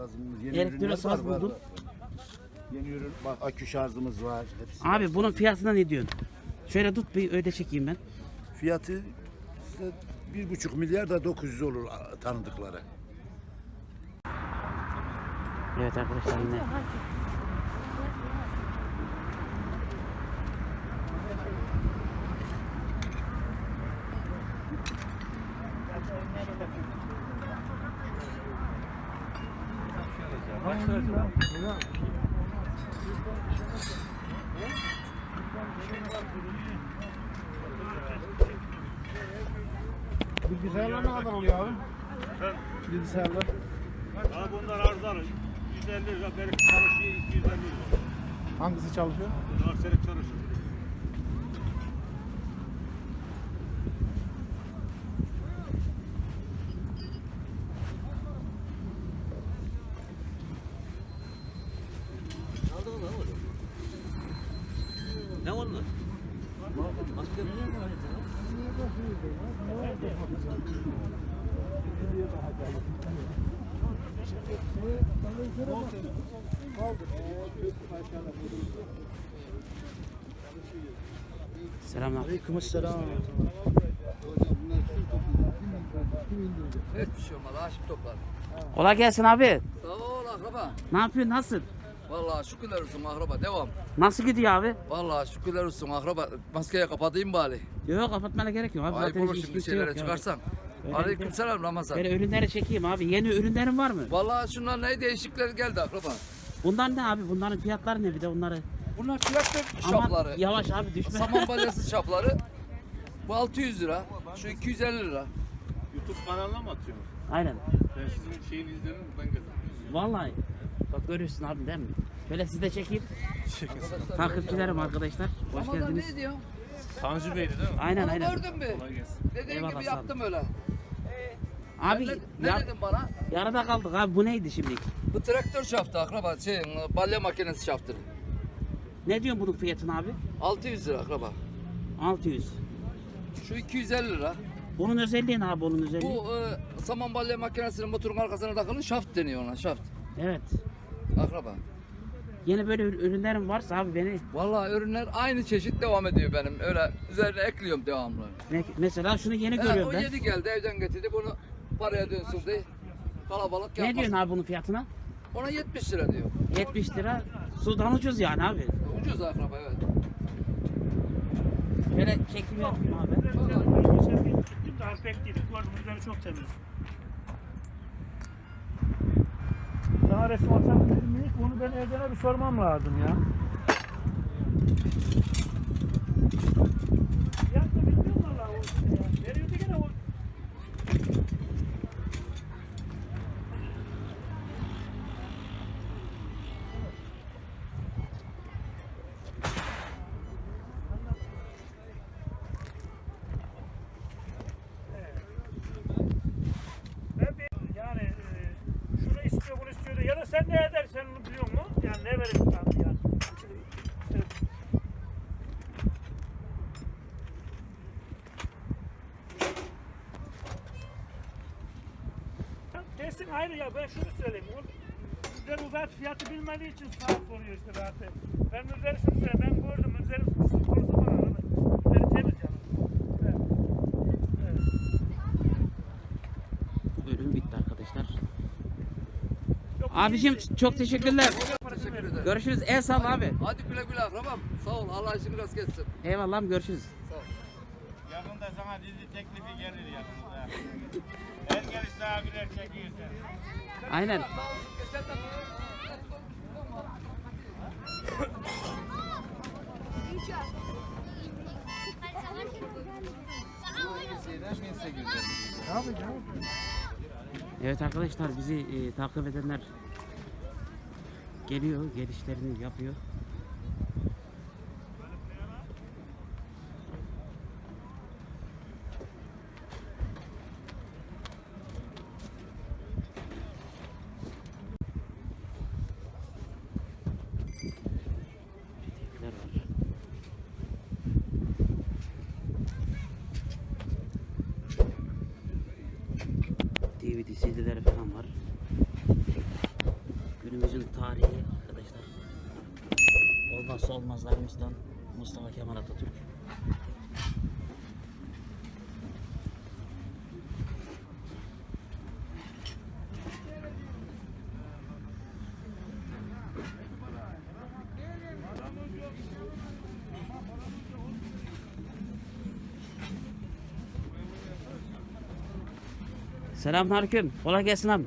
elektrosazımız, yeni Elektrosaz ürünler var, var, buldum. var. Yeni ürün, bak akü şarjımız var. Hepsi var. Abi bunun fiyatına ne diyorsun? Şöyle tut bir öyle çekeyim ben. Fiyatı işte bir buçuk milyar da 900 olur a, tanıdıkları. Evet arkadaşlar yine. Bilgisayarlar ne kadar oluyor abi? Bilgisayarlar. Abi bunlar arızalı. 150 lira belki çalışıyor 250 lira. Hangisi çalışıyor? Bunlar seyrek çalışıyor. Selamlar. Aleykümselam. Hiçbir şey. Kolay gelsin abi. Sağ ol akraba. Ne yapıyorsun? Nasıl? Vallahi şükürler olsun akraba. Devam. Nasıl gidiyor abi? Vallahi şükürler olsun akraba. Maskeyi kapatayım bari. Yok kapatmana gerek yok abi. Ayıp Zaten olur hiç şimdi kimse şeylere yok ya. çıkarsan. Öyle Aleyküm selam Ramazan. Böyle ürünleri çekeyim abi. Yeni ürünlerin var mı? Vallahi şunlar ne değişiklikler geldi akraba. Bunlar ne abi? Bunların fiyatları ne bir de onları? Bunlar traktör Aman şapları. yavaş abi düşme. Saman balyası şapları. Bu 600 lira. Şu 250 lira. YouTube kanalına mı atıyorsunuz? Aynen. Ben sizin şeyini izlerim buradan kazanıyorum. Vallahi. Görüyorsun abi değil mi? Şöyle siz de çekeyim. Takipçilerim arkadaşlar. Hoş Ramazan geldiniz. ne diyor? Tanju Bey'di değil mi? Aynen Onu aynen. gördün mü? Kolay gelsin. Dediğin Eyvallah, gibi sağ ol. yaptım öyle. Abi ne, ne ya, dedin bana? yarıda kaldık abi. Bu neydi şimdi? Bu traktör şaftı akraba. Şey, balya makinesi şaftı. Ne diyorsun bunun fiyatına abi? 600 lira akraba. 600. Şu 250 lira. Bunun özelliği ne abi bunun özelliği? Bu e, saman balya makinesinin motorun arkasına takılı şaft deniyor ona şaft. Evet. Akraba. Yeni böyle ür- ürünlerin varsa abi beni Vallahi ürünler aynı çeşit devam ediyor benim. Öyle üzerine ekliyorum devamlı. ne- mesela şunu yeni He, görüyorum o ben. yedi geldi evden getirdi bunu paraya dönsün Kalabalık Ne yapmasın. diyorsun abi bunun fiyatına? Ona 70 lira diyor. 70 lira. Sudan ucuz yani abi. Ucuz akraba evet. Şöyle çekim yapayım abi. Gittim de harpek değilim. Gördüm üzeri çok temiz. Sana resim atabilir miyim? Onu ben evdene bir sormam lazım. Ya da bilmiyorum valla o işte ya. Veriyordu gene o. Ben bir, yani e, şunu istiyor bunu istiyor da ya da sen ne edersen onu biliyor musun? Yani ne verirsin abi yani. İşte, Kesin ayrı ya ben şunu söyleyeyim. O, Müzer uzat fiyatı bilmediği için sağ soruyor işte zaten. Ben Müzer şunu söyleyeyim. Ben gördüm Müzer sorusu var arada. Müzer temiz yani. Evet. Evet. Ürün bitti arkadaşlar. Yok, Abicim çok teşekkürler. Teşekkür ederim. Görüşürüz. El salla abi. Hadi güle güle akrabam. Sağ ol. Allah işini rast geçsin. Eyvallah abi, görüşürüz. Sağ ol. Yakında sana dizi teklifi gelir yakında. Her gelişte abiler çekiyor seni. Aynen. Evet arkadaşlar bizi e, takip edenler geliyor, gelişlerini yapıyor. DVD CD'leri falan var. Olmazlarımızdan Mustafa Kemal Atatürk. Selamünaleyküm. Kolay gelsin abi.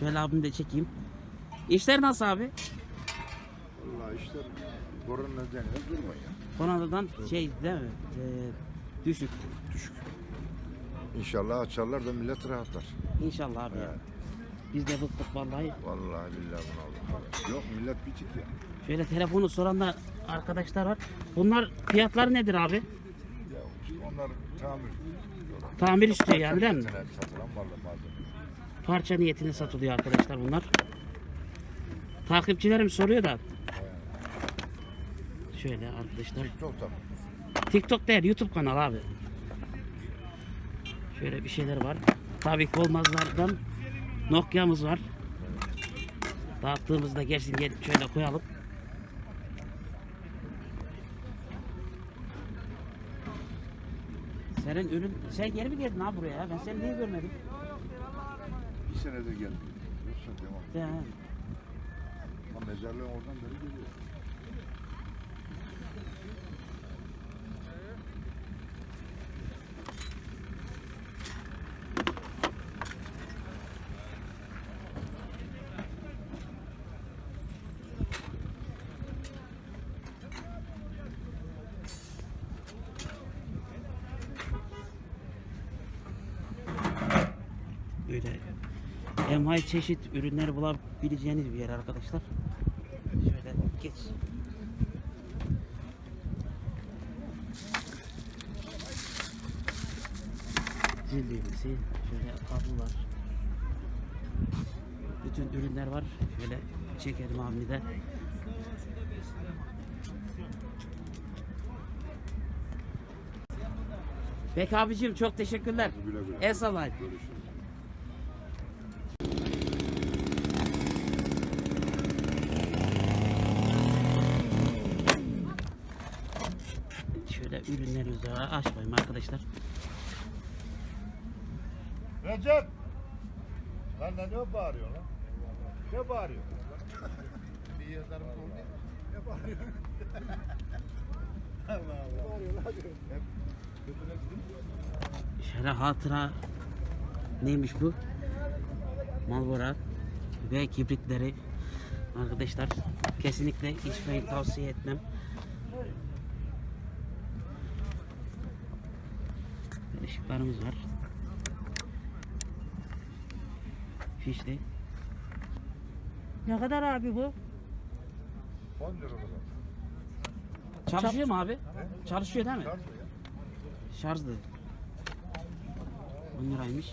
Şöyle abimi de çekeyim. İşler nasıl abi? Korona nedeniyle durmuyor. Koronadan şey değil mi? Ee, düşük. İnşallah açarlar da millet rahatlar. İnşallah abi ya. Biz de bıktık vallahi. Vallahi billahi bunu Yok millet bitik ya. Şöyle telefonu soran da arkadaşlar var. Bunlar fiyatları nedir abi? ya işte onlar tamir. Tamir istiyor yani değil mi? Satılan malı malzeme. Parça niyetine satılıyor arkadaşlar bunlar. Takipçilerim soruyor da. Şöyle arkadaşlar. Çok tabii. TikTok değil YouTube kanalı abi. Şöyle bir şeyler var. Tabii olmazlardan Nokia'mız var. Dağıttığımızda gelsin gel şöyle koyalım. Senin ürün sen geri mi geldin abi buraya? ya? Ben seni niye görmedim? Bir senedir geldim. Yoksa devam. Ya, Ama mezarlığın oradan beri geliyor. böyle envai çeşit ürünleri bulabileceğiniz bir yer arkadaşlar. Şöyle geç. Zil düğmesi, şöyle kablolar. Bütün ürünler var. Şöyle çekelim abi de. Peki abicim çok teşekkürler. Güle güle. El sallayın. Görüşürüz. Şöyle ürünlerimizi açmayayım arkadaşlar. Recep! Lan ne ne bağırıyor lan? Ne bağırıyor? bir yazarımız oldu ya. Ne bağırıyor? Allah Allah. Bağırıyor lan. Şöyle hatıra neymiş bu? Malbora ve kibritleri arkadaşlar kesinlikle içmeyi tavsiye etmem. Işıklarımız var. Fişli. Ne kadar abi bu? 10 lira kadar. Çalışıyor mu abi? Çalışıyor değil mi? Şarjlı. 10 liraymış.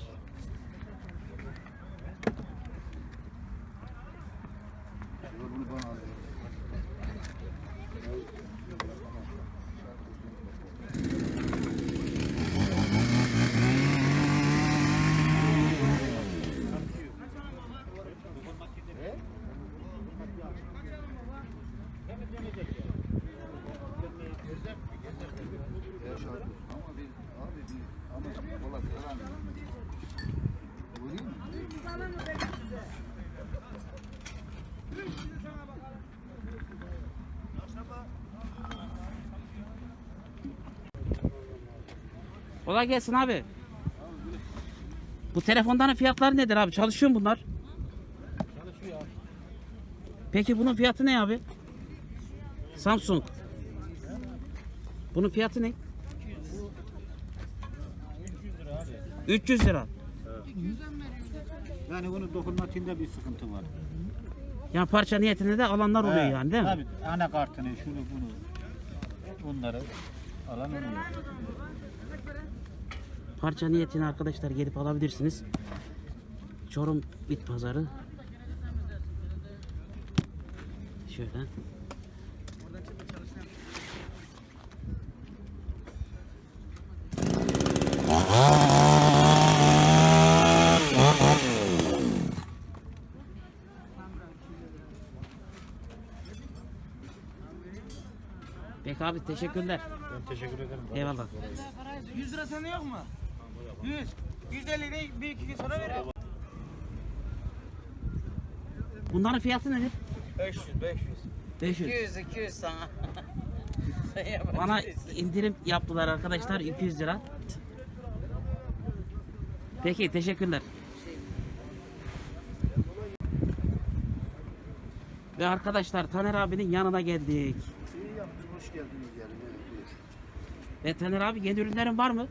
Kolay gelsin abi. Bu telefonların fiyatları nedir abi? Çalışıyor mu bunlar? Çalışıyor abi. Peki bunun fiyatı ne abi? Samsung. Bunun fiyatı ne? 300 lira. Yani bunun dokunmatiğinde bir sıkıntı var. Yani parça niyetinde de alanlar oluyor He, yani değil mi? Tabii anakartını şunu bunu bunları alan oluyor. Parça niyetini arkadaşlar gelip alabilirsiniz. Çorum Bit Pazarı. Şöyle. Peki abi teşekkürler. Ben teşekkür ederim. Eyvallah. 100 lira sende yok mu? 100. 150 de bir iki gün sonra veririm. Bunların fiyatı nedir? 500 500. 500. 200 200 sana. Bana indirim yaptılar arkadaşlar 200 lira. Peki teşekkürler. Ve arkadaşlar Taner abinin yanına geldik. İyi yaptın, hoş geldiniz yani. Ve Taner abi yeni ürünlerin var mı?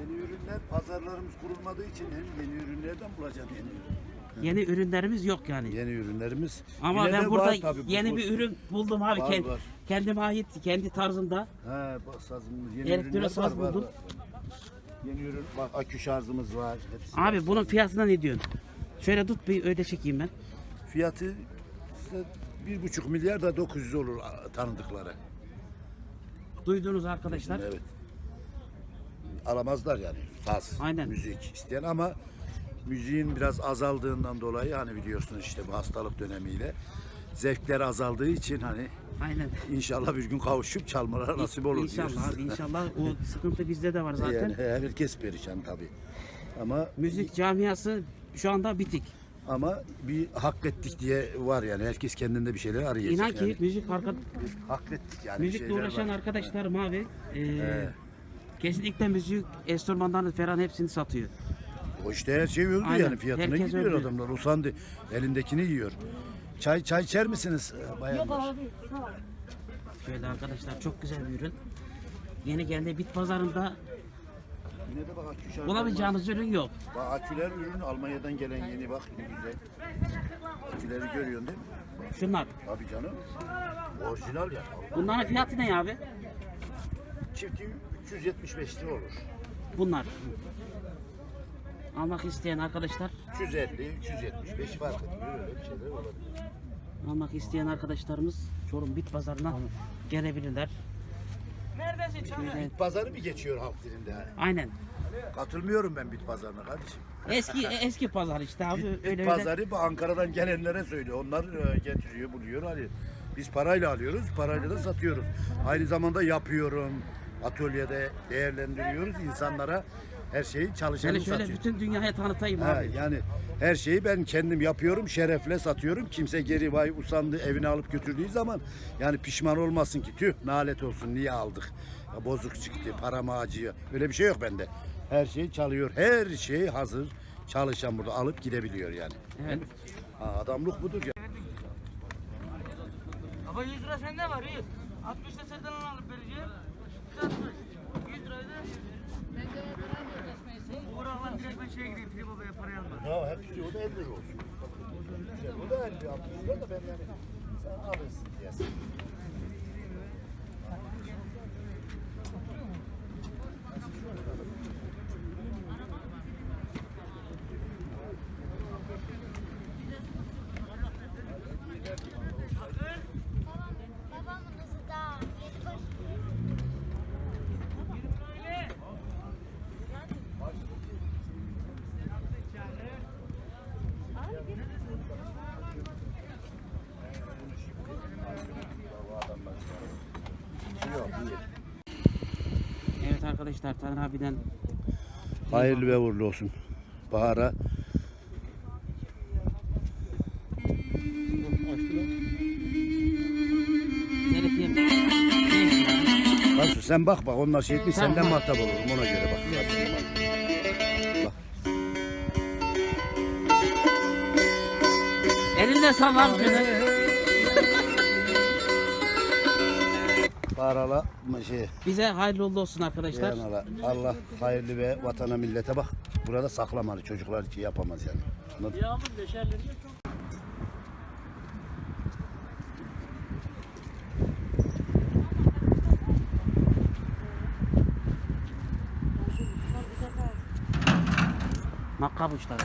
Yeni ürünler, pazarlarımız kurulmadığı için hem yeni ürünlerden bulacağım yeni ürün. Yeni ürünlerimiz yok yani. Yeni ürünlerimiz. Ama Yine ben de burada var tabii, bu- yeni bir ürün buldum abi. Var, Kend- var. Kendime ait, kendi tarzımda. He, bak sazımız, yeni Elektro ürünler saz var, var, buldum. var. Yeni ürün, bak akü şarjımız var. Hepsi Abi var. bunun fiyatına ne diyorsun? Şöyle tut bir öyle çekeyim ben. Fiyatı işte bir buçuk milyar da 900 olur a, tanıdıkları. Duyduğunuz arkadaşlar. Evet. Alamazlar yani saz, Aynen. müzik isteyen ama müziğin biraz azaldığından dolayı hani biliyorsunuz işte bu hastalık dönemiyle zevkler azaldığı için hani Aynen. inşallah bir gün kavuşup çalmalara nasip olur İnşallah diyoruz. abi inşallah. O sıkıntı bizde de var zaten. Yani herkes perişan tabii. Ama Müzik camiası şu anda bitik. ama bir hak ettik diye var yani herkes kendinde bir şeyler arayacak. İnan ki yani. müzik arka, hak ettik yani. bir müzikle şeyler uğraşan var. arkadaşlarım abi e. kesinlikle müzik enstrümanlarını falan hepsini satıyor. O işte her şey öldü Aynen, yani fiyatına herkes gidiyor öldü. adamlar. Usandı. Elindekini yiyor. Çay çay içer misiniz e, bayanlar? Şöyle arkadaşlar çok güzel bir ürün. Yeni geldi bit pazarında Yine de bak akü şarjı bulamayacağınız ürün yok. Bak aküler ürün Almanya'dan gelen yeni bak ne güzel. Aküleri görüyorsun değil mi? Şunlar. Tabii canım. Orijinal ya. Bunların fiyatı ne abi? Çifti 375 lira olur. Bunlar. Almak isteyen arkadaşlar, 350, 375 fark etmiyor. Öyle bir şeyler olabilir. almak isteyen arkadaşlarımız Çorum Bit Pazarı'na gelebilirler. Neredesin Çağrı? Bit pazarı mı geçiyor halk dilinde? Aynen. Katılmıyorum ben bit pazarına kardeşim. Eski eski pazar işte abi Bit, öyle bit öyle. pazarı bu Ankara'dan gelenlere söylüyor. Onlar e, getiriyor, buluyor. Hani biz parayla alıyoruz, parayla da satıyoruz. Aynı zamanda yapıyorum. Atölyede değerlendiriyoruz insanlara. Her şeyi çalışanı Şöyle şöyle satıyor. bütün dünyaya tanıtayım Ha, abi. yani her şeyi ben kendim yapıyorum, şerefle satıyorum. Kimse geri vay usandı evine alıp götürdüğü zaman yani pişman olmasın ki tüh nalet olsun niye aldık? Ya bozuk çıktı, param acıyor. Öyle bir şey yok bende. Her şey çalıyor. Her şey hazır. Çalışan burada alıp gidebiliyor yani. Evet. Ha, adamlık budur ya. Baba 100 lira sende var 100. 60 da senden alıp vereceğim. 160. 100 lirayı da. Uğrakla direkt ben şeye gideyim. Fili babaya parayı alma. Ya hepsi o da 50 lira olsun. O da 50 60 lira da ben yani sen alırsın diyesin. Evet arkadaşlar Taner abiden Hayırlı ve uğurlu olsun. Bahar'a telif yem- Kansu sen bak bak onlar şey etmiş senden muhatap olurum ona göre bak. Bak. Elinde sallar şöyle. Bahar'a şey Bize hayırlı uğurlu olsun arkadaşlar. Beyanala. Allah hayırlı ve vatana millete bak. Burada saklamalı çocuklar için yapamaz yani. Anladın? Yağmur Makkab uçları.